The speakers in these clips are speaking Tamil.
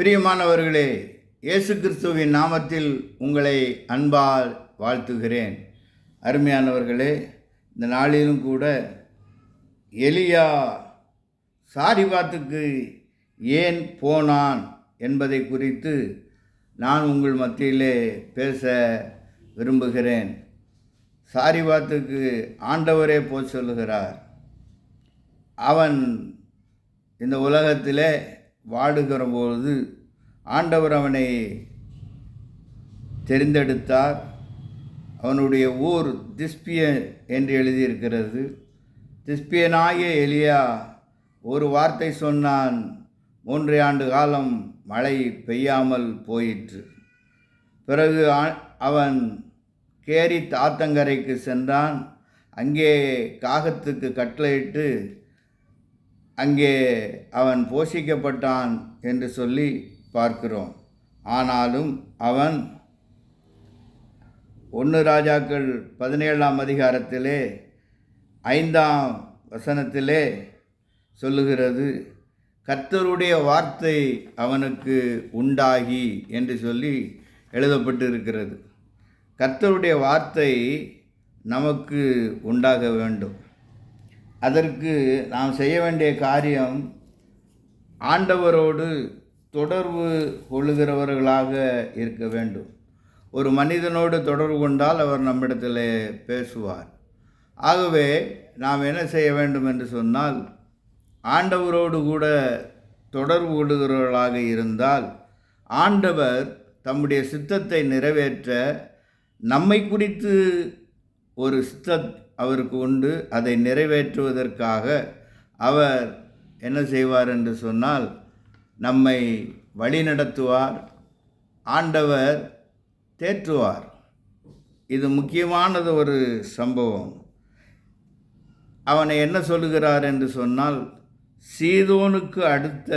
பிரியமானவர்களே இயேசு கிறிஸ்துவின் நாமத்தில் உங்களை அன்பால் வாழ்த்துகிறேன். அருமையானவர்களே இந்த நாளிலும் கூட எலியா சாரிபாத்துக்கு ஏன் போனான் என்பதை குறித்து நான் உங்கள் மத்தியிலே பேச விரும்புகிறேன். சாரிபாத்துக்கு ஆண்டவரே போய் சொல்லுகிறார். அவன் இந்த உலகத்திலே வாடுகிற பொழுது ஆண்டவர் அவனை தெரிந்தெடுத்தார். அவனுடைய ஊர் திஸ்பிய என்று எழுதியிருக்கிறது. திஸ்பியனாகிய எலியா ஒரு வார்த்தை சொன்னான் மூன்று ஆண்டு காலம் மழை பெய்யாமல் போயிற்று. பிறகு அவன் கேரி தாத்தங்கரைக்கு சென்றான். அங்கே காகத்துக்கு கட்டளையிட்டு அங்கே அவன் போஷிக்கப்பட்டான் என்று சொல்லி பார்க்கிறோம். ஆனாலும் அவன் ஒன்று ராஜாக்கள் பதினேழாம் அதிகாரத்திலே ஐந்தாம் வசனத்திலே சொல்லுகிறது கர்த்தருடைய வார்த்தை அவனுக்கு உண்டாகி என்று சொல்லி எழுதப்பட்டு இருக்கிறது கர்த்தருடைய வார்த்தை நமக்கு உண்டாக வேண்டும். அதற்கு நாம் செய்ய வேண்டிய காரியம் ஆண்டவரோடு தொடர்பு கொள்ளுகிறவர்களாக இருக்க வேண்டும். ஒரு மனிதனோடு தொடர்பு கொண்டால் அவர் நம்மிடத்தில் பேசுவார். ஆகவே நாம் என்ன செய்ய வேண்டும் என்று சொன்னால் ஆண்டவரோடு கூட தொடர்பு கொள்ளுகிறவர்களாக இருந்தால் ஆண்டவர் தம்முடைய சித்தத்தை நிறைவேற்ற நம்மை குறித்து ஒரு சித்த அவருக்கு உண்டு. அதை நிறைவேற்றுவதற்காக அவர் என்ன செய்வார் என்று சொன்னால் நம்மை வழிநடத்துவார் ஆண்டவர் தேற்றுவார். இது முக்கியமானது ஒரு சம்பவம். அவனை என்ன சொல்லுகிறார் என்று சொன்னால் சீதோனுக்கு அடுத்த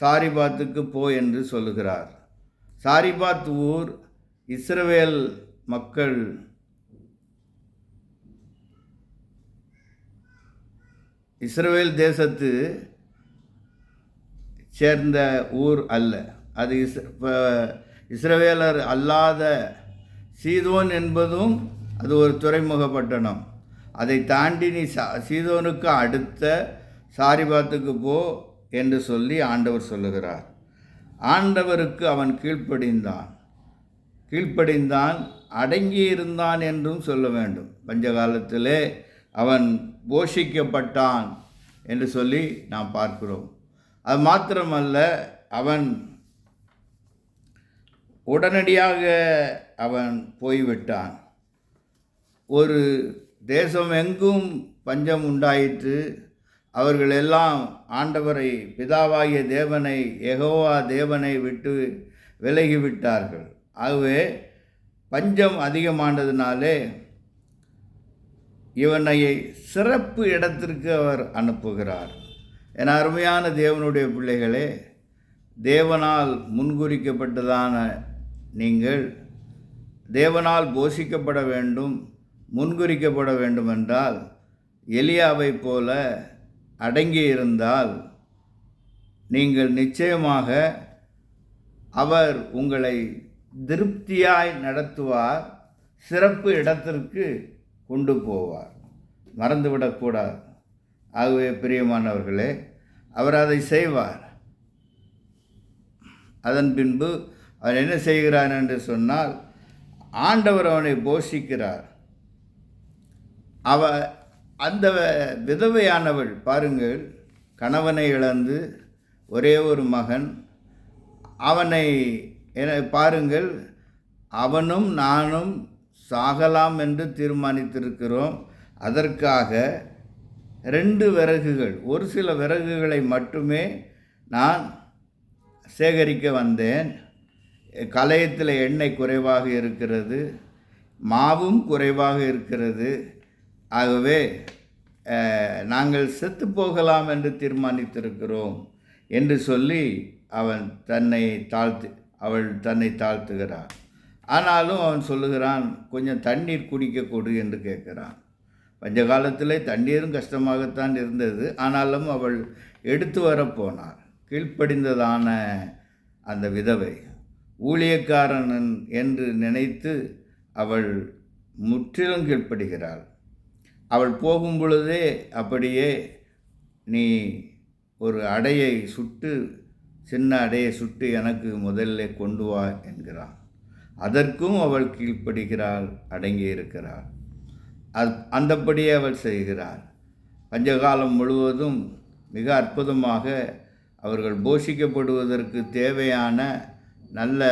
சாரிபாத்துக்கு போ என்று சொல்லுகிறார். சாரிபாத் ஊர் இஸ்ரவேல் மக்கள் இஸ்ரவேல் தேசத்து சேர்ந்த ஊர் அல்ல. அது இஸ் இப்போ இஸ்ரவேலர் அல்லாத சீதோன் என்பதும் அது ஒரு துறைமுக பட்டணம். அதை தாண்டி நீ சா சீதோனுக்கு அடுத்த சாரிபாத்துக்கு போ என்று சொல்லி ஆண்டவர் சொல்லுகிறார். ஆண்டவருக்கு அவன் கீழ்ப்படிந்தான். கீழ்ப்படிந்தான் அடங்கியிருந்தான் என்றும் சொல்ல வேண்டும். பஞ்சகாலத்திலே அவன் போஷிக்கப்பட்டான் என்று சொல்லி நாம் பார்க்கிறோம். அது மாத்திரமல்ல அவன் உடனடியாக அவன் போய்விட்டான். ஒரு தேசம் எங்கும் பஞ்சம் உண்டாயிற்று. அவர்கள் எல்லாம் ஆண்டவரை பிதாவாகிய தேவனை எகோவா தேவனை விட்டு விலகிவிட்டார்கள். ஆகவே பஞ்சம் அதிகமானதுனாலே இவனை சிறப்பு இடத்திற்கு அவர் அனுப்புகிறார். என அருமையான தேவனுடைய பிள்ளைகளே தேவனால் முன்குறிக்கப்பட்டதான நீங்கள் தேவனால் போஷிக்கப்பட வேண்டும் முன்குறிக்கப்பட வேண்டுமென்றால் எலியாவைப் போல அடங்கி இருந்தால் நீங்கள் நிச்சயமாக அவர் உங்களை திருப்தியாய் நடத்துவார் சிறப்பு இடத்திற்கு கொண்டு போவார். மறந்துவிடக்கூடாது ஆகவே பிரியமானவர்களே அவர் அதை செய்வார். அதன் பின்பு அவர் என்ன செய்கிறார் என்று சொன்னால் ஆண்டவர் அவனை போஷிக்கிறார். அவ அந்த விதவையானவள் பாருங்கள் கணவனை இழந்து ஒரே ஒரு மகன் அவனை என பாருங்கள் அவனும் நானும் சாகலாம் என்று தீர்மானித்திருக்கிறோம். அதற்காக ரெண்டு விறகுகள் ஒரு சில விறகுகளை மட்டுமே நான் சேகரிக்க வந்தேன். கலையத்தில் எண்ணெய் குறைவாக இருக்கிறது மாவும் குறைவாக இருக்கிறது. ஆகவே நாங்கள் செத்து போகலாம் என்று தீர்மானித்திருக்கிறோம் என்று சொல்லி அவன் தன்னை தாழ்த்து அவள் தன்னை தாழ்த்துகிறாள் ஆனாலும் அவன் சொல்லுகிறான் கொஞ்சம் தண்ணீர் குடிக்க கொடு என்று கேட்கிறான். பஞ்ச காலத்திலே தண்ணீரும் கஷ்டமாகத்தான் இருந்தது. ஆனாலும் அவள் எடுத்து வரப்போனார் கீழ்ப்படிந்ததான அந்த விதவை ஊழியக்காரன் என்று நினைத்து அவள் முற்றிலும் கீழ்ப்படுகிறாள். அவள் போகும் பொழுதே அப்படியே நீ ஒரு அடையை சுட்டு சின்ன அடையை சுட்டு எனக்கு முதல்ல கொண்டு வா என்கிறான். அதற்கும் அவள் கீழ்ப்படுகிறாள் அடங்கி இருக்கிறாள். அது அந்தப்படியே அவள் செய்கிறாள். பஞ்சகாலம் முழுவதும் மிக அற்புதமாக அவர்கள் போஷிக்கப்படுவதற்கு தேவையான நல்ல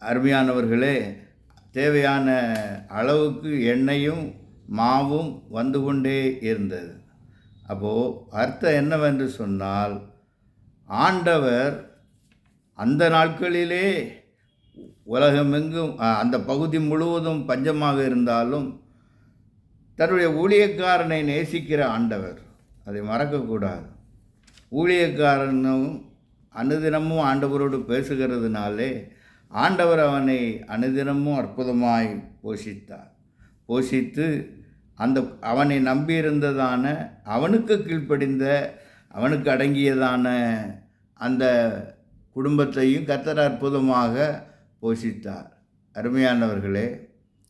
அருமையானவர்களே தேவையான அளவுக்கு எண்ணெயும் மாவும் வந்து கொண்டே இருந்தது. அப்போது அர்த்தம் என்னவென்று சொன்னால் ஆண்டவர் அந்த நாட்களிலே உலகமெங்கும் அந்த பகுதி முழுவதும் பஞ்சமாக இருந்தாலும் தன்னுடைய ஊழியக்காரனை நேசிக்கிற ஆண்டவர். அதை மறக்கக்கூடாது. ஊழியக்காரனும் அனுதினமும் ஆண்டவரோடு பேசுகிறதுனாலே ஆண்டவர் அவனை அனுதினமும் அற்புதமாய் போஷித்தார். போஷித்து அந்த அவனை நம்பியிருந்ததான அவனுக்கு கீழ்ப்படிந்த அவனுக்கு அடங்கியதான அந்த குடும்பத்தையும் கத்தர் அற்புதமாக போஷித்தார். அருமையானவர்களே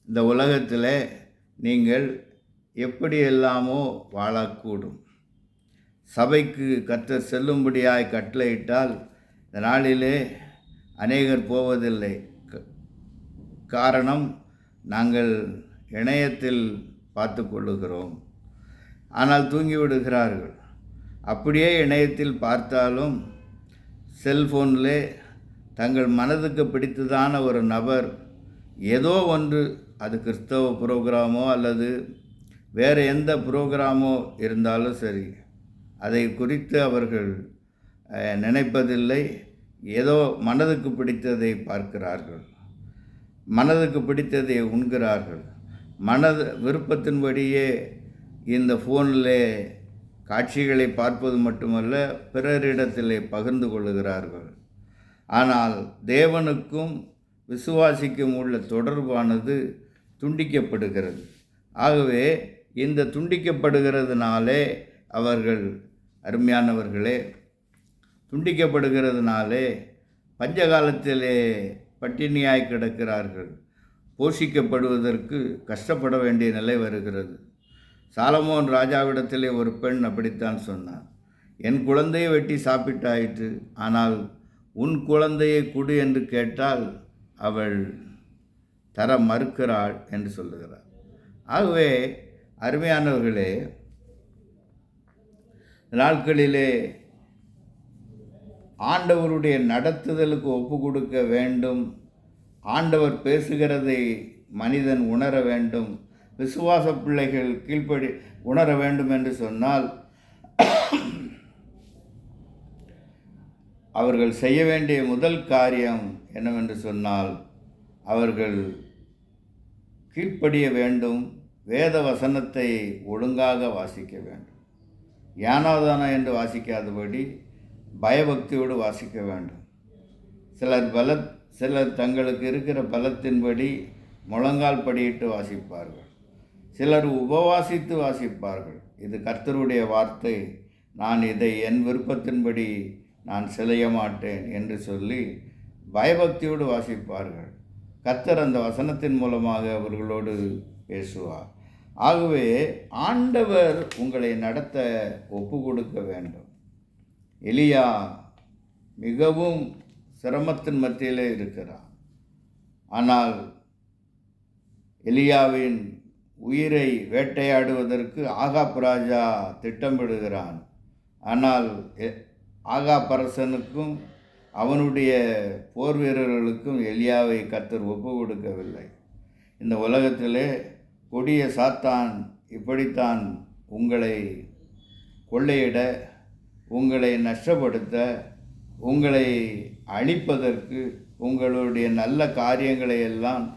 இந்த உலகத்தில் நீங்கள் எப்படியெல்லாமோ வாழக்கூடும். சபைக்கு கத்த செல்லும்படியாய் கட்டளையிட்டால் இந்த நாளிலே அநேகர் போவதில்லை. க- காரணம் நாங்கள் இணையத்தில் பார்த்து கொள்ளுகிறோம் ஆனால் தூங்கிவிடுகிறார்கள். அப்படியே இணையத்தில் பார்த்தாலும் செல்ஃபோனில் தங்கள் மனதுக்கு பிடித்ததான ஒரு நபர் ஏதோ ஒன்று அது கிறிஸ்தவ புரோகிராமோ அல்லது வேறு எந்த புரோகிராமோ இருந்தாலும் சரி அதை குறித்து அவர்கள் நினைப்பதில்லை. ஏதோ மனதுக்கு பிடித்ததை பார்க்கிறார்கள். மனதுக்கு பிடித்ததை உண்கிறார்கள். மனது விருப்பத்தின்படியே இந்த ஃபோனில் காட்சிகளை பார்ப்பது மட்டுமல்ல பிறரிடத்திலே பகிர்ந்து கொள்ளுகிறார்கள். ஆனால் தேவனுக்கும் விசுவாசிக்கும் உள்ள தொடர்பானது துண்டிக்கப்படுகிறது. ஆகவே இந்த துண்டிக்கப்படுகிறதுனாலே அவர்கள் அருமையானவர்களே துண்டிக்கப்படுகிறதுனாலே பஞ்சகாலத்திலே பட்டினியாய் கிடக்கிறார்கள். போஷிக்கப்படுவதற்கு கஷ்டப்பட வேண்டிய நிலை வருகிறது. சாலமோன் ராஜாவிடத்திலே ஒரு பெண் அப்படித்தான் சொன்னார் என் குழந்தையை வெட்டி சாப்பிட்டாயிற்று ஆனால் உன் குழந்தையை குடு என்று கேட்டால் அவள் தர மறுக்கிறாள் என்று சொல்லுகிறார். ஆகவே அருமையானவர்களே நாட்களிலே ஆண்டவருடைய நடத்துதலுக்கு ஒப்பு கொடுக்க வேண்டும். ஆண்டவர் பேசுகிறதை மனிதன் உணர வேண்டும். விசுவாச பிள்ளைகள் கீழ்ப்படி உணர வேண்டும் என்று சொன்னால் அவர்கள் செய்ய வேண்டிய முதல் காரியம் என்னவென்று சொன்னால் அவர்கள் கீழ்ப்படிய வேண்டும் வேத வசனத்தை ஒழுங்காக வாசிக்க வேண்டும். யானாதானா என்று வாசிக்காதபடி பயபக்தியோடு வாசிக்க வேண்டும். சிலர் பல சிலர் தங்களுக்கு இருக்கிற பலத்தின்படி முழங்கால் படியிட்டு வாசிப்பார்கள். சிலர் உபவாசித்து வாசிப்பார்கள். இது கர்த்தருடைய வார்த்தை. நான் இதை என் விருப்பத்தின்படி நான் சிலைய மாட்டேன் என்று சொல்லி பயபக்தியோடு வாசிப்பார்கள். கர்த்தர் அந்த வசனத்தின் மூலமாக அவர்களோடு பேசுவார். ஆகவே ஆண்டவர் உங்களை நடத்த ஒப்பு கொடுக்க வேண்டும். எலியா மிகவும் சிரமத்தின் மத்தியிலே இருக்கிறார். ஆனால் எலியாவின் உயிரை வேட்டையாடுவதற்கு ஆகாப் ராஜா திட்டமிடுகிறான். ஆனால் எ- அவனுடைய போர் வீரர்களுக்கும் எலியாவை கத்தர் ஒப்பு கொடுக்கவில்லை. இந்த உலகத்திலே கொடிய சாத்தான் இப்படித்தான் உங்களை கொள்ளையிட உங்களை நஷ்டப்படுத்த உங்களை அழிப்பதற்கு உங்களுடைய நல்ல காரியங்களை எல்லாம்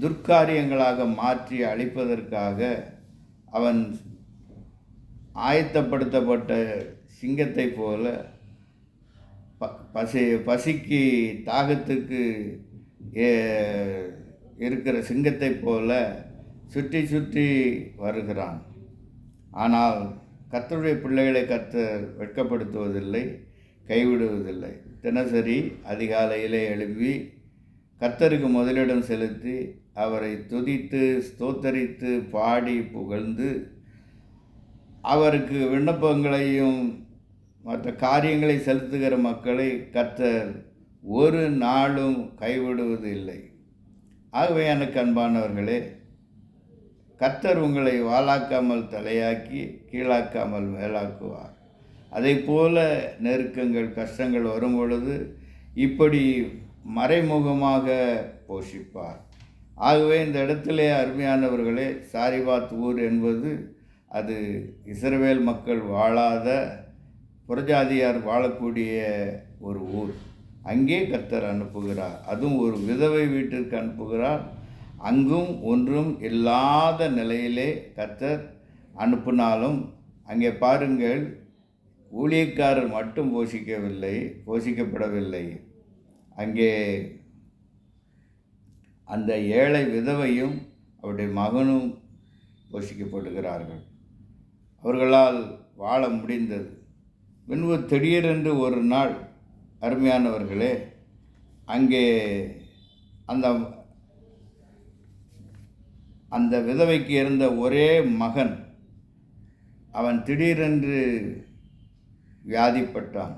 துர்க்காரியங்களாக மாற்றி அழிப்பதற்காக அவன் ஆயத்தப்படுத்தப்பட்ட சிங்கத்தைப் போல ப பசி பசிக்கு தாகத்துக்கு ஏ- இருக்கிற சிங்கத்தைப் போல சுற்றி சுற்றி வருகிறான். ஆனால் கத்தருடைய பிள்ளைகளை கர்த்தர் வெட்கப்படுத்துவதில்லை கைவிடுவதில்லை. தினசரி அதிகாலையிலே எழுப்பி கர்த்தருக்கு முதலிடம் செலுத்தி அவரை துதித்து ஸ்தோத்தரித்து பாடி புகழ்ந்து அவருக்கு விண்ணப்பங்களையும் மற்ற காரியங்களை செலுத்துகிற மக்களை கர்த்தர் ஒரு நாளும் கைவிடுவது இல்லை ஆகவே எனக்கு அன்பானவர்களே கர்த்தர் உங்களை வாழாக்காமல் தலையாக்கி கீழாக்காமல் மேலாக்குவார். அதே போல நெருக்கங்கள் கஷ்டங்கள் வரும் பொழுது இப்படி மறைமுகமாக போஷிப்பார். ஆகவே இந்த இடத்திலே அருமையானவர்களே சாரிபாத் ஊர் என்பது அது இஸ்ரவேல் மக்கள் வாழாத புறஜாதியார் வாழக்கூடிய ஒரு ஊர். அங்கே கர்த்தர் அனுப்புகிறார். அதுவும் ஒரு விதவை வீட்டிற்கு அனுப்புகிறார். அங்கும் ஒன்றும் இல்லாத நிலையிலே கர்த்தர் அனுப்பினாலும் அங்கே பாருங்கள் ஊழியக்காரர் மட்டும் போஷிக்கவில்லை போஷிக்கப்படவில்லை. அங்கே அந்த ஏழை விதவையும் அவருடைய மகனும் போஷிக்கப்படுகிறார்கள் அவர்களால் வாழ முடிந்தது. பின்பு திடீரென்று ஒரு நாள் அருமையானவர்களே அங்கே அந்த அந்த விதவைக்கு இருந்த ஒரே மகன் அவன் திடீரென்று வியாதிப்பட்டான்.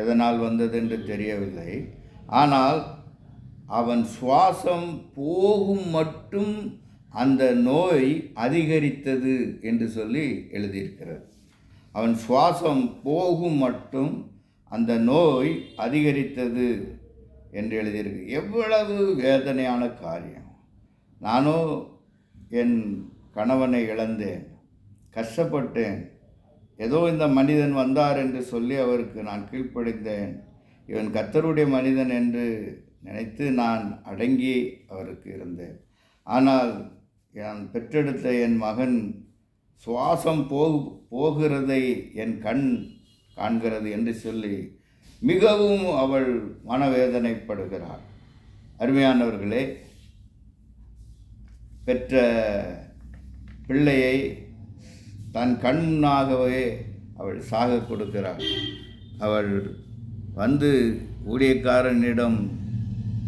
எதனால் வந்தது என்று தெரியவில்லை. ஆனால் அவன் சுவாசம் போகும் மட்டும் அந்த நோய் அதிகரித்தது என்று சொல்லி எழுதியிருக்கிறது. அவன் சுவாசம் போகும் மட்டும் அந்த நோய் அதிகரித்தது என்று எழுதியிருக்கு. எவ்வளவு வேதனையான காரியம். நானோ என் கணவனை இழந்தேன் கஷ்டப்பட்டேன். ஏதோ இந்த மனிதன் வந்தார் என்று சொல்லி அவருக்கு நான் கீழ்ப்படைந்தேன். இவன் கர்த்தருடைய மனிதன் என்று நினைத்து நான் அடங்கி அவருக்கு இருந்தேன். ஆனால் நான் பெற்றெடுத்த என் மகன் சுவாசம் போகு போகிறதை என் கண் காண்கிறது என்று சொல்லி மிகவும் அவள் மனவேதனைப்படுகிறாள். அருமையானவர்களே பெற்ற பிள்ளையை தன் கண்ணாகவே அவள் சாக கொடுக்கிறாள். அவள் வந்து ஊழியக்காரனிடம்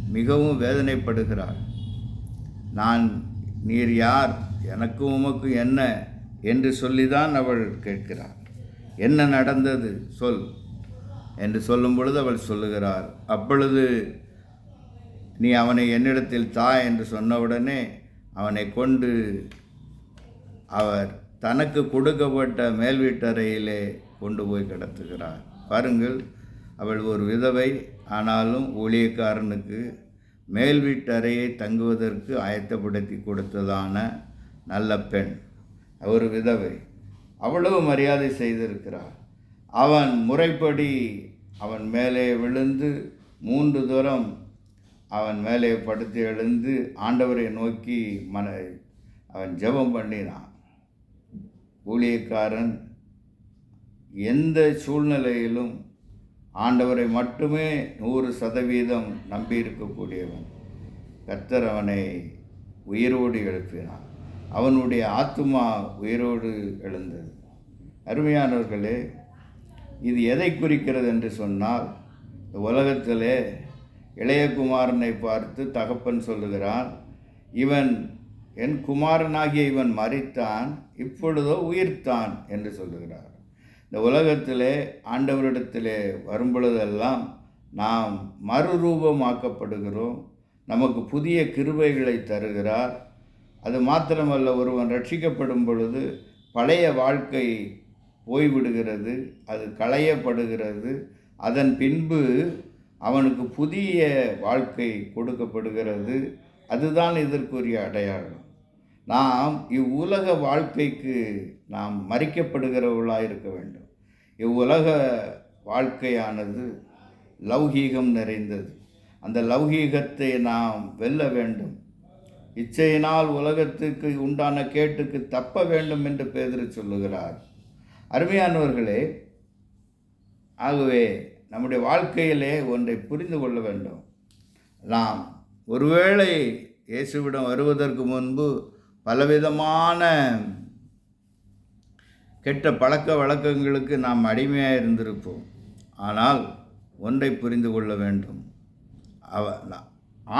மிகவும் வேதனைப்படுகிறாள் நான் நீர் யார்? எனக்கும் உமக்கும் என்ன? என்று சொல்லிதான் அவள் கேட்கிறாள் என்ன நடந்தது? சொல். என்று சொல்லும் பொழுது அவள் சொல்லுகிறார் அப்பொழுது நீ அவனை என்னிடத்தில் தா என்று சொன்னவுடனே அவனை கொண்டு அவர் தனக்கு கொடுக்கப்பட்ட மேல் வீட்டறையிலே கொண்டு போய் கடத்துகிறார். பாருங்கள் அவள் ஒரு விதவை ஆனாலும் ஊழியக்காரனுக்கு மேல் வீட்டறையை தங்குவதற்கு ஆயத்தப்படுத்தி கொடுத்ததான நல்ல பெண். ஒரு விதவை. அவ்வளவு மரியாதை செய்திருக்கிறார் அவன் முறைப்படி அவன் மேலே விழுந்து மூன்று தூரம் அவன் மேலே படுத்து எழுந்து ஆண்டவரை நோக்கி மன அவன் ஜெபம் பண்ணினான். ஊழியக்காரன் எந்த சூழ்நிலையிலும் ஆண்டவரை மட்டுமே நூறு சதவீதம் நம்பியிருக்கக்கூடியவன். கர்த்தர் அவனை உயிரோடு எழுப்பினான் அவனுடைய ஆத்மா உயிரோடு எழுந்தது. அருமையானவர்களே இது எதை குறிக்கிறது என்று சொன்னால் இந்த உலகத்திலே இளையகுமாரனை பார்த்து தகப்பன் சொல்லுகிறான் இவன் என் குமாரனாகிய இவன் மறித்தான் இப்பொழுதோ உயிர்த்தான் என்று சொல்லுகிறார். இந்த உலகத்திலே ஆண்டவரிடத்திலே வரும்பொழுதெல்லாம் நாம் மறுரூபமாக்கப்படுகிறோம். நமக்கு புதிய கிருபைகளை தருகிறார். அது மாத்திரமல்ல ஒருவன் ரட்சிக்கப்படும் பொழுது பழைய வாழ்க்கை போய்விடுகிறது. அது களையப்படுகிறது. அதன் பின்பு அவனுக்கு புதிய வாழ்க்கை கொடுக்கப்படுகிறது. அதுதான் இதற்குரிய அடையாளம். நாம் இவ்வுலக வாழ்க்கைக்கு நாம் மறிக்கப்படுகிறவர்களாக இருக்க வேண்டும். இவ்வுலக வாழ்க்கையானது லௌகீகம் நிறைந்தது. அந்த லௌகீகத்தை நாம் வெல்ல வேண்டும். இச்சையினால் உலகத்துக்கு உண்டான கேட்டுக்கு தப்ப வேண்டும் என்று பேதர் சொல்லுகிறார். அருமையானவர்களே ஆகவே நம்முடைய வாழ்க்கையிலே ஒன்றை புரிந்து கொள்ள வேண்டும். நாம் ஒருவேளை இயேசுவிடம் வருவதற்கு முன்பு பலவிதமான கெட்ட பழக்க வழக்கங்களுக்கு நாம் அடிமையாக இருந்திருப்போம். ஆனால் ஒன்றை புரிந்து கொள்ள வேண்டும். அவ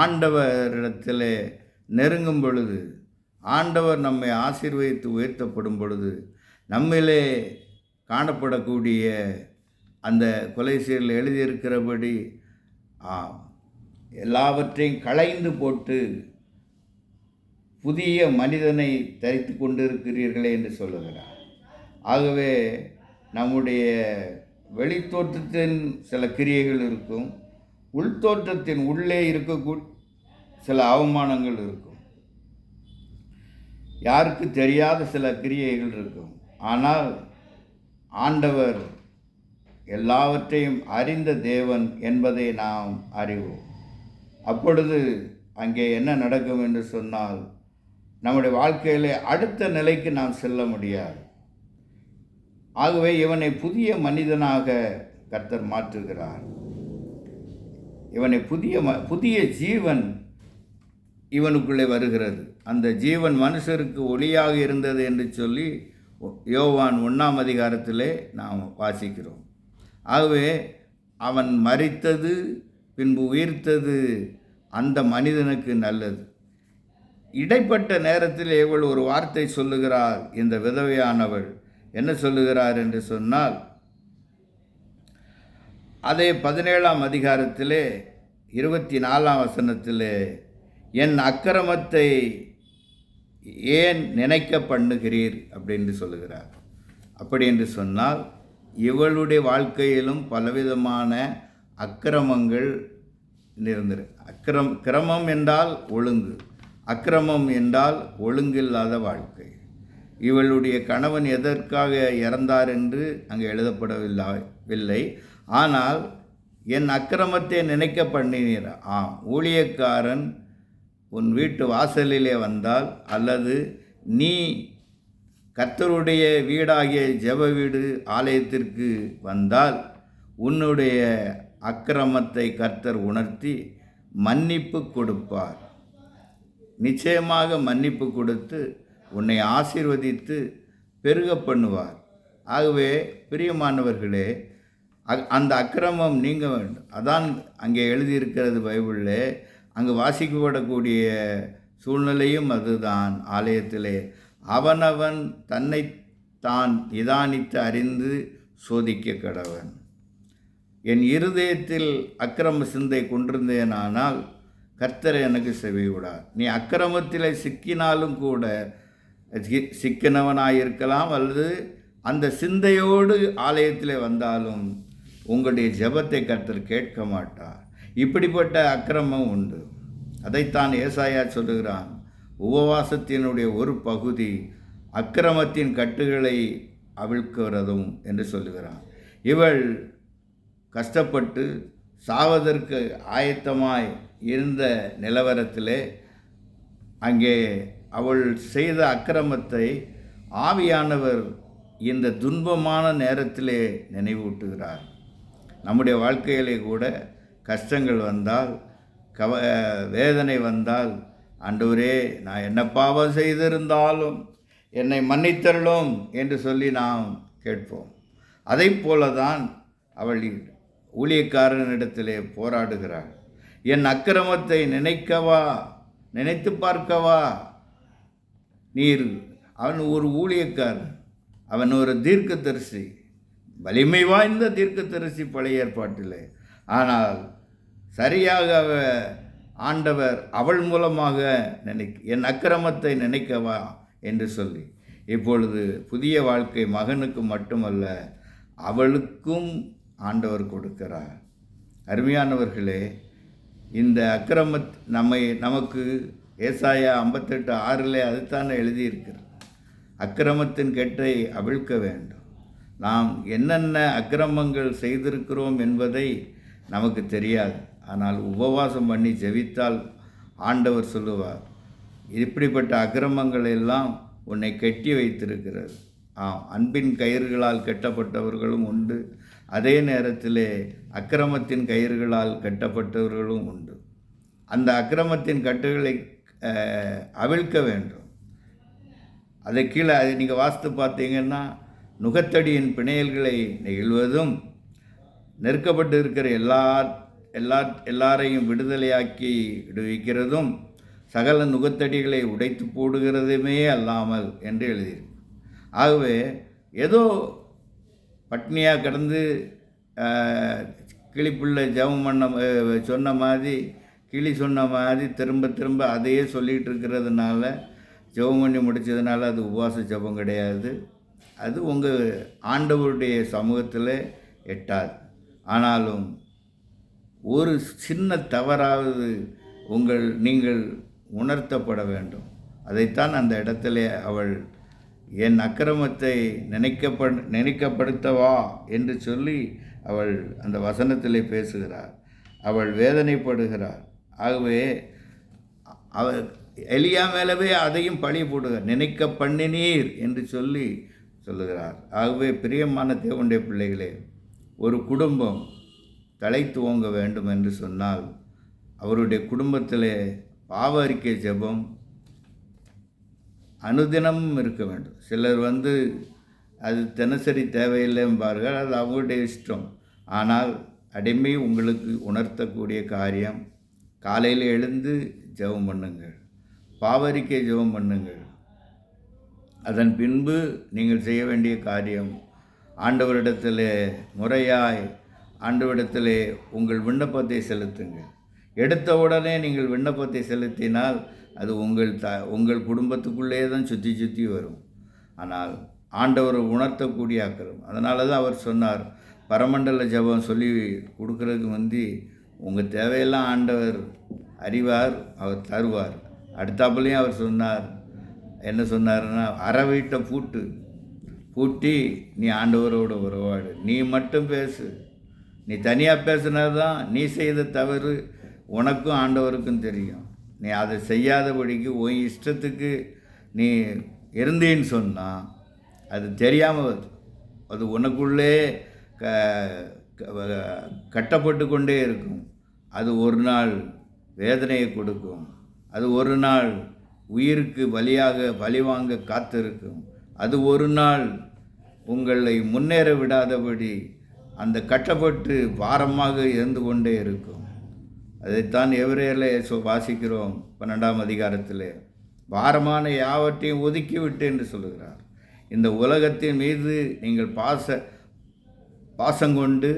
ஆண்டவரிடத்திலே நெருங்கும் பொழுது ஆண்டவர் நம்மை ஆசீர்வதித்து உயர்த்தப்படும் பொழுது நம்மிலே காணப்படக்கூடிய அந்த கொலை சீரில் எழுதியிருக்கிறபடி ஆம் எல்லாவற்றையும் களைந்து போட்டு புதிய மனிதனை தரித்து கொண்டிருக்கிறீர்களே என்று சொல்லுகிறார். ஆகவே நம்முடைய வெளித்தோற்றத்தின் சில கிரியைகள் இருக்கும். உள்தோற்றத்தின் உள்ளே இருக்கக்கூ சில அவமானங்கள் இருக்கும். யாருக்கு தெரியாத சில கிரியைகள் இருக்கும். ஆனால் ஆண்டவர் எல்லாவற்றையும் அறிந்த தேவன் என்பதை நாம் அறிவோம். அப்பொழுது அங்கே என்ன நடக்கும் என்று சொன்னால் நம்முடைய வாழ்க்கையிலே அடுத்த நிலைக்கு நாம் செல்ல முடியாது. ஆகவே இவனை புதிய மனிதனாக கர்த்தர் மாற்றுகிறார். இவனை புதிய ம புதிய ஜீவன் இவனுக்குள்ளே வருகிறது. அந்த ஜீவன் மனுஷருக்கு ஒளியாக இருந்தது என்று சொல்லி யோவான் ஒன்றாம் அதிகாரத்திலே நாம் வாசிக்கிறோம். ஆகவே அவன் மறித்தது பின்பு உயிர்த்தது அந்த மனிதனுக்கு நல்லது. இடைப்பட்ட நேரத்தில் இவள் ஒரு வார்த்தை சொல்லுகிறார் இந்த விதவையானவள். என்ன சொல்லுகிறார் என்று சொன்னால் அதே பதினேழாம் அதிகாரத்திலே இருபத்தி நாலாம் வசனத்திலே என் அக்கிரமத்தை ஏன் நினைக்க பண்ணுகிறீர் அப்படின்னு சொல்லுகிறார். அப்படி என்று சொன்னால் இவளுடைய வாழ்க்கையிலும் பலவிதமான அக்கிரமங்கள் இருந்திரு அக்கிரம் கிரமம் என்றால் ஒழுங்கு அக்கிரமம் என்றால் ஒழுங்கில்லாத வாழ்க்கை. இவளுடைய கணவன் எதற்காக இறந்தார் என்று அங்கே எழுதப்படவில்லை ஆனால் என் அக்கிரமத்தை நினைக்க பண்ணினீர். ஆம் ஊழியக்காரன் உன் வீட்டு வாசலிலே வந்தால் அல்லது நீ கர்த்தருடைய வீடாகிய ஜெப வீடு ஆலயத்திற்கு வந்தால் உன்னுடைய அக்கிரமத்தை கர்த்தர் உணர்த்தி மன்னிப்பு கொடுப்பார். நிச்சயமாக மன்னிப்பு கொடுத்து உன்னை ஆசீர்வதித்து பெருக பண்ணுவார். ஆகவே பிரியமானவர்களே அந்த அக்கிரமம் நீங்க வேண்டும். அதான் அங்கே எழுதியிருக்கிறது பைபிளில். அங்கு வாசிக்கப்படக்கூடிய சூழ்நிலையும் அதுதான். ஆலயத்திலே அவனவன் தன்னை தான் நிதானித்து அறிந்து சோதிக்க கடவன். என் இருதயத்தில் அக்கிரம சிந்தை கொண்டிருந்தேனானால் கர்த்தர் எனக்கு செவிவிடார் நீ அக்கிரமத்தில் சிக்கினாலும் கூட சிக்கினவனாயிருக்கலாம் அல்லது அந்த சிந்தையோடு ஆலயத்தில் வந்தாலும் உங்களுடைய ஜெபத்தை கர்த்தர் கேட்க மாட்டார். இப்படிப்பட்ட அக்கிரமம் உண்டு. அதைத்தான் ஏசாயா சொல்லுகிறான். உபவாசத்தினுடைய ஒரு பகுதி அக்கிரமத்தின் கட்டுகளை அவிழ்க்கிறதும் என்று சொல்லுகிறான். இவள் கஷ்டப்பட்டு சாவதற்கு ஆயத்தமாய் இருந்த நிலவரத்திலே அங்கே அவள் செய்த அக்கிரமத்தை ஆவியானவர் இந்த துன்பமான நேரத்திலே நினைவூட்டுகிறார். நம்முடைய வாழ்க்கையிலே கூட கஷ்டங்கள் வந்தால் கவ வேதனை வந்தால் ஆண்டவரே நான் என்ன பாவம் செய்திருந்தாலும் என்னை மன்னித்தருளும் என்று சொல்லி நாம் கேட்போம். அதை போல தான் அவள் ஊழியக்காரனிடத்திலே போராடுகிறாள். என் அக்கிரமத்தை நினைக்கவா? நினைத்து பார்க்கவா? நீர். அவன் ஒரு ஊழியக்காரன். அவன் ஒரு தீர்க்கதரிசி. வலிமை வாய்ந்த தீர்க்கதரிசி பழைய ஏற்பாட்டில். ஆனால் சரியாக அவ ஆண்டவர் அவள் மூலமாக நினைக்க என் அக்கிரமத்தை நினைக்கவா என்று சொல்லி. இப்பொழுது புதிய வாழ்க்கை மகனுக்கு மட்டுமல்ல அவளுக்கும் ஆண்டவர் கொடுக்கிறார். அருமையானவர்களே இந்த அக்கிரம நம்மை நமக்கு ஏசாயா ஐம்பத்தெட்டு ஆறில் அதுதானே எழுதியிருக்கிறது அக்கிரமத்தின் கெட்டை அவிழ்க்க வேண்டும். நாம் என்னென்ன அக்கிரமங்கள் செய்திருக்கிறோம் என்பதை நமக்கு தெரியாது. ஆனால் உபவாசம் பண்ணி ஜெபித்தால் ஆண்டவர் சொல்லுவார் இப்படிப்பட்ட அக்கிரமங்கள் எல்லாம் உன்னை கெட்டி வைத்திருக்கிறது. ஆம் அன்பின் கயிறுகளால் கட்டப்பட்டவர்களும் உண்டு. அதே நேரத்திலே அக்கிரமத்தின் கயிறுகளால் கட்டப்பட்டவர்களும் உண்டு. அந்த அக்கிரமத்தின் கட்டுகளை அவிழ்க்க வேண்டும். அதை கீழே அதை நீங்கள் வாஸ்து பார்த்தீங்கன்னா நுகத்தடியின் பிணையல்களை நெகிழ்வதும் நெருக்கப்பட்டு இருக்கிற எல்லா எல்லா எல்லாரையும் விடுதலையாக்கி விடுவிக்கிறதும் சகல நுகத்தடிகளை உடைத்து போடுகிறதுமே அல்லாமல் என்று எழுதியிருக்கு. ஆகவே ஏதோ பட்னியாக கிடந்து கிளிப்புள்ள ஜெபம் பண்ண சொன்ன மாதிரி கிளி சொன்ன மாதிரி திரும்ப திரும்ப அதையே சொல்லிகிட்டு இருக்கிறதுனால ஜெபம் பண்ணி முடித்ததுனால அது உபவாச ஜெபம் கிடையாது. அது உங்கள் ஆண்டவருடைய சமூகத்தில் எட்டாது. ஆனாலும் ஒரு சின்ன தவறாவது உங்கள் நீங்கள் உணர்த்தப்பட வேண்டும். அதைத்தான் அந்த இடத்துல அவள் என் அக்கிரமத்தை நினைக்கப்ப நினைக்கப்படுத்தவா? என்று சொல்லி அவள் அந்த வசனத்திலே பேசுகிறார். அவள் வேதனைப்படுகிறார். ஆகவே அவர் எலியா மேலவே அதையும் பழி போடுக. நினைக்க பண்ணினீர் என்று சொல்லி சொல்லுகிறார். ஆகவே பிரியமான தேவனுடைய பிள்ளைகளே ஒரு குடும்பம் தலை துவங்க வேண்டும் என்று சொன்னால் அவருடைய குடும்பத்தில் பாவ அறிக்கை ஜெபம் அனுதினமும் இருக்க வேண்டும். சிலர் வந்து அது தினசரி தேவையில்லைம்பார்கள் அது அவங்களுடைய இஷ்டம். ஆனால் அடிமை உங்களுக்கு உணர்த்தக்கூடிய காரியம் காலையில் எழுந்து ஜெபம் பண்ணுங்கள். பாவரிக்கை ஜெபம் பண்ணுங்கள். அதன் பின்பு நீங்கள் செய்ய வேண்டிய காரியம் ஆண்டவரிடத்தில் முறையாய் ஆண்டவரிடத்தில் உங்கள் விண்ணப்பத்தை செலுத்துங்கள். எடுத்த உடனே நீங்கள் விண்ணப்பத்தை செலுத்தினால் அது உங்கள் த உங்கள் குடும்பத்துக்குள்ளே தான் சுற்றி சுற்றி வரும். ஆனால் ஆண்டவர் உணர்த்தக்கூடிய அக்கறம் அதனால தான் அவர் சொன்னார் பரமண்டல ஜெபம் சொல்லி கொடுக்கறதுக்கு வந்து உங்கள் தேவையெல்லாம் ஆண்டவர் அறிவார் அவர் தருவார். அடுத்தாப்புலையும் அவர் சொன்னார். என்ன சொன்னார்னா அற வீட்டை பூட்டு. பூட்டி நீ ஆண்டவரோட உறவாடு. நீ மட்டும் பேசு. நீ தனியாக பேசுனா தான் நீ செய்த தவறு உனக்கும் ஆண்டவருக்கும் தெரியும். நீ அதை செய்யாதபடிக்கு உன் இஷ்டத்துக்கு நீ இருந்தேன்னு சொன்னால் அது தெரியாமல் வருது. அது உனக்குள்ளே க- கட்டப்பட்டு கொண்டே இருக்கும். அது ஒரு நாள் வேதனையை கொடுக்கும். அது ஒரு நாள் உயிருக்கு பலியாக பழிவாங்க காத்திருக்கும். அது ஒரு நாள் உங்களை முன்னேற விடாதபடி அந்த கட்டப்பட்டு பாரமாக இருந்து கொண்டே இருக்கும். அதைத்தான் எவரையில் வாசிக்கிறோம் பன்னெண்டாம் அதிகாரத்தில். பாரமான யாவற்றையும் ஒதுக்கிவிட்டு என்று சொல்லுகிறார். இந்த உலகத்தின் மீது நீங்கள் பாச பாசங்கொண்டு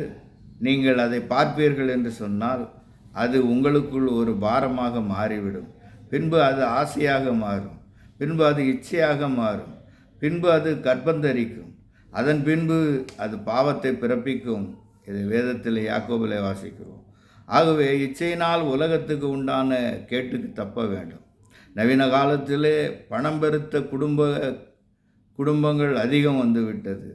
நீங்கள் அதை பார்ப்பீர்கள் என்று சொன்னால் அது உங்களுக்குள் ஒரு பாரமாக மாறிவிடும். பின்பு அது ஆசையாக மாறும். பின்பு அது இச்சையாக மாறும். பின்பு அது கர்ப்பந்தரிக்கும் அதன் பின்பு அது பாவத்தை பிறப்பிக்கும். இது வேதத்தில் யாக்கோபிலே வாசிக்கிறோம். ஆகவே இச்சையினால் உலகத்துக்கு உண்டான கேட்டுக்கு தப்ப வேண்டும். நவீன காலத்திலே பணம் பெருத்த குடும்ப குடும்பங்கள் அதிகம் வந்துவிட்டது.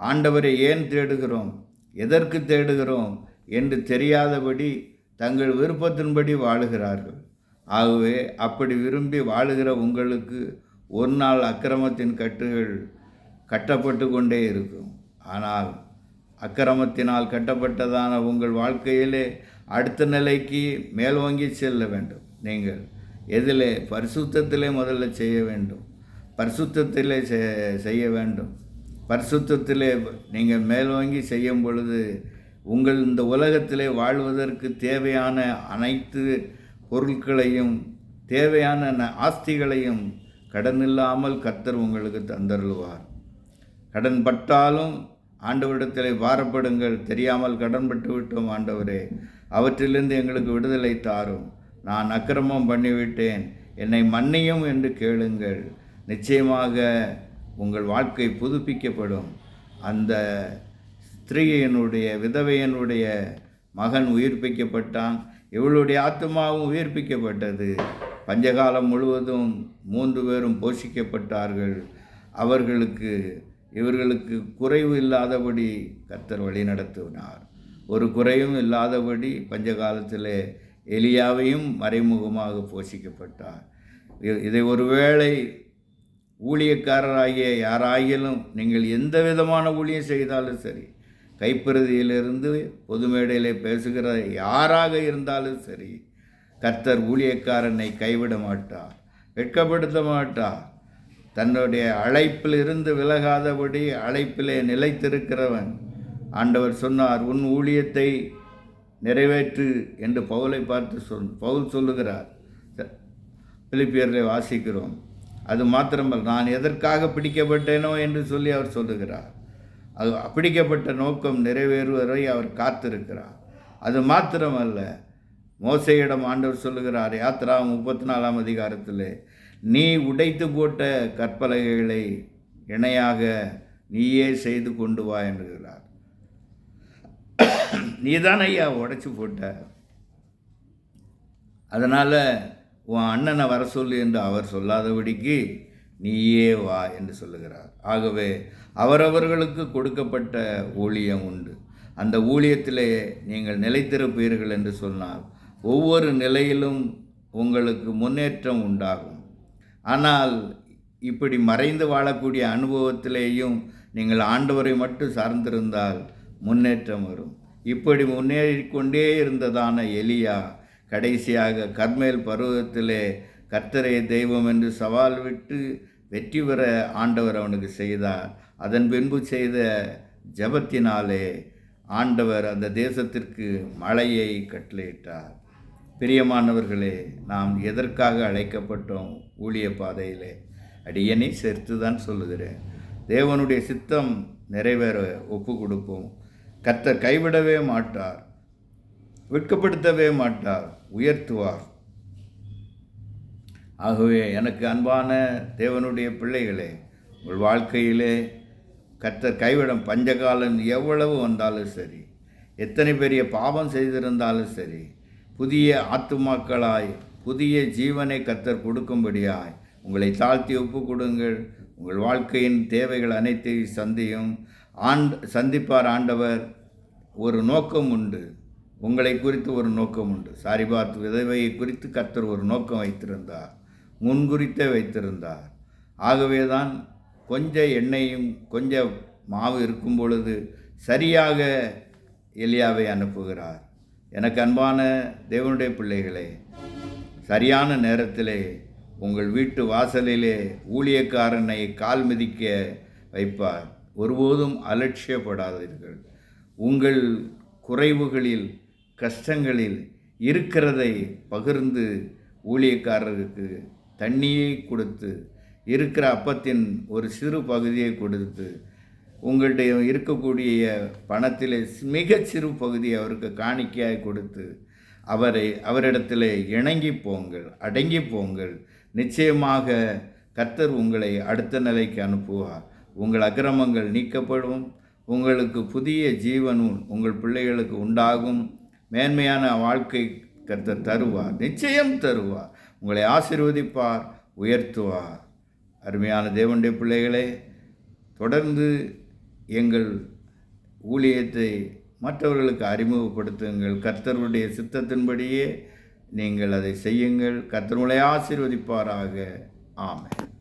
ஆண்டவரை ஏன் தேடுகிறோம்? எதற்கு தேடுகிறோம்? என்று தெரியாதபடி தங்கள் விருப்பத்தின்படி வாழுகிறார்கள். ஆகவே அப்படி விரும்பி வாழுகிற உங்களுக்கு ஒரு நாள் அக்கிரமத்தின் கட்டுகள் கட்டப்பட்டு கொண்டே இருக்கும். ஆனால் அக்கிரமத்தினால் கட்டப்பட்டதான உங்கள் வாழ்க்கையிலே அடுத்த நிலைக்கு மேல்வாங்கி செல்ல வேண்டும். நீங்கள் எதிலே பரிசுத்தத்திலே முதல்ல செய்ய வேண்டும். பரிசுத்தத்திலே செ- செய்ய வேண்டும். பரிசுத்தத்திலே நீங்கள் மேல்வாங்கி செய்யும் பொழுது உங்கள் இந்த உலகத்திலே வாழ்வதற்கு தேவையான அனைத்து பொருட்களையும் தேவையான ந- ஆஸ்திகளையும் கடன் இல்லாமல் கர்த்தர் உங்களுக்கு தந்தருள்வார். கடன் பட்டாலும் ஆண்டவரிடத்தில் பாரப்படுங்கள். தெரியாமல் கடன் பட்டு விட்டோம் ஆண்டவரே. அவற்றிலிருந்து எங்களுக்கு விடுதலை தாரும். நான் அக்கிரமம் பண்ணிவிட்டேன். என்னை மன்னியும் என்று கேளுங்கள். நிச்சயமாக உங்கள் வாழ்க்கை புதுப்பிக்கப்படும். அந்த ஸ்திரீயனுடைய விதவையனுடைய மகன் உயிர்ப்பிக்கப்பட்டான். இவளுடைய ஆத்மாவும் உயிர்ப்பிக்கப்பட்டது. பஞ்சகாலம் முழுவதும் மூன்று பேரும் போஷிக்கப்பட்டார்கள். அவர்களுக்கு இவர்களுக்கு குறைவு இல்லாதபடி கர்த்தர் வழிநடத்தினார் ஒரு குறையும் இல்லாதபடி பஞ்சகாலத்தில் எலியாவையும் மறைமுகமாக போஷிக்கப்பட்டார். இதை ஒருவேளை ஊழியக்காரராகிய யாராகிலும் நீங்கள் எந்த விதமான ஊழியம் செய்தாலும் சரி கைப்பிரதியிலிருந்து பொது மேடையிலே பேசுகிற யாராக இருந்தாலும் சரி கர்த்தர் ஊழியக்காரனை கைவிட மாட்டார் வெட்கப்படுத்த மாட்டார். தன்னுடைய அழைப்பில் இருந்து விலகாதபடி அழைப்பிலே நிலைத்திருக்கிறவன். ஆண்டவர் சொன்னார் உன் ஊழியத்தை நிறைவேற்று என்று பவுலை பார்த்து சொல் பவுல் சொல்லுகிறார். பிலிப்பியர்களை வாசிக்கிறோம். அது மாத்திரமல்ல. நான் எதற்காக பிடிக்கப்பட்டேனோ என்று சொல்லி அவர் சொல்லுகிறார். அது பிடிக்கப்பட்ட நோக்கம் நிறைவேறுவதை அவர் காத்திருக்கிறார். அது மாத்திரமல்ல. மோசையிடம் ஆண்டவர் சொல்லுகிறார் யாத்ரா முப்பத்தி நாலாம் அதிகாரத்தில் நீ உடைத்து போட்ட கற்பலகைகளை இணையாக நீயே செய்து கொண்டு வா என்கிறார். நீதான் ஐயா உடைச்சி போட்ட. அதனால் உன் அண்ணனை வர சொல்லு என்று அவர் சொல்லாதபடிக்கு நீயே வா என்று சொல்லுகிறார். ஆகவே அவரவர்களுக்கு கொடுக்கப்பட்ட ஊழியம் உண்டு. அந்த ஊழியத்திலே நீங்கள் நிலைத்திருப்பீர்கள் என்று சொன்னால் ஒவ்வொரு நிலையிலும் உங்களுக்கு முன்னேற்றம் உண்டாகும். ஆனால் இப்படி மறைந்து வாழக்கூடிய அனுபவத்திலேயும் நீங்கள் ஆண்டவரை மட்டும் சார்ந்திருந்தால் முன்னேற்றம் வரும். இப்படி முன்னேறிக்கொண்டே இருந்ததான எலியா கடைசியாக கர்மேல் பருவத்திலே கர்த்தரை தெய்வம் என்று சவால் விட்டு வெற்றி பெற ஆண்டவர் அவனுக்கு செய்தார். அதன் பின்பு செய்த ஜெபத்தினாலே ஆண்டவர் அந்த தேசத்திற்கு மழையை கட்டளையிட்டார். பிரியமானவர்களே நாம் எதற்காக அழைக்கப்பட்டோம் ஊழிய பாதையிலே? அடியனை சேர்த்து தான் சொல்லுகிறேன். தேவனுடைய சித்தம் நிறைவேற ஒப்பு கொடுப்போம். கர்த்தர் கைவிடவே மாட்டார் வெட்கப்படுத்தவே மாட்டார். உயர்த்துவார். ஆகவே எனக்கு அன்பான தேவனுடைய பிள்ளைகளே உங்கள் வாழ்க்கையிலே கர்த்தர் கைவிடம் பஞ்சகாலம் எவ்வளவு வந்தாலும் சரி எத்தனை பெரிய பாவம் செய்திருந்தாலும் சரி புதிய ஆத்துமாக்களாய் புதிய ஜீவனை கத்தர் கொடுக்கும்படியாய் உங்களை தாழ்த்தி ஒப்பு கொடுங்கள். உங்கள் வாழ்க்கையின் தேவைகள் அனைத்தையும் சந்தியும். ஆண்ட் சந்திப்பார் ஆண்டவர். ஒரு நோக்கம் உண்டு. உங்களை குறித்து ஒரு நோக்கம் உண்டு. சாரிபாத் விதவையை குறித்து கர்த்தர் ஒரு நோக்கம் வைத்திருந்தார். முன்குறித்தே வைத்திருந்தார். ஆகவே தான் கொஞ்சம் எண்ணெயும் கொஞ்சம் மாவு இருக்கும் பொழுது சரியாக எலியாவை அனுப்புகிறார். எனக்கு அன்பான தேவனுடைய பிள்ளைகளே சரியான நேரத்திலே உங்கள் வீட்டு வாசலிலே ஊழியக்காரனை கால் மிதிக்க வைப்பார். ஒருபோதும் அலட்சியப்படாதீர்கள். உங்கள் குறைவுகளில் கஷ்டங்களில் இருக்கிறதை பகிர்ந்து ஊழியக்காரருக்கு தண்ணியை கொடுத்து இருக்கிற அப்பத்தின் ஒரு சிறு பகுதியை கொடுத்து உங்களுடைய இருக்கக்கூடிய பணத்தில் மிக சிறு பகுதியை அவருக்கு காணிக்கையாய் கொடுத்து அவரை அவரிடத்தில் இணங்கி போங்கள் அடங்கி போங்கள். நிச்சயமாக கர்த்தர் உங்களை அடுத்த நிலைக்கு அனுப்புவார். உங்கள் அக்கிரமங்கள் நீக்கப்படும். உங்களுக்கு புதிய ஜீவனும் உங்கள் பிள்ளைகளுக்கு உண்டாகும். மேன்மையான வாழ்க்கை கர்த்தர் தருவார் நிச்சயம் தருவார். உங்களை ஆசிர்வதிப்பார் உயர்த்துவார். அருமையான தேவனுடைய பிள்ளைகளே தொடர்ந்து எங்கள் ஊழியத்தை மற்றவர்களுக்கு அறிமுகப்படுத்துங்கள். கர்த்தருடைய சித்தத்தின்படியே நீங்கள் அதை செய்யுங்கள். கர்த்தர் உங்களை ஆசீர்வதிப்பாராக. ஆமென்.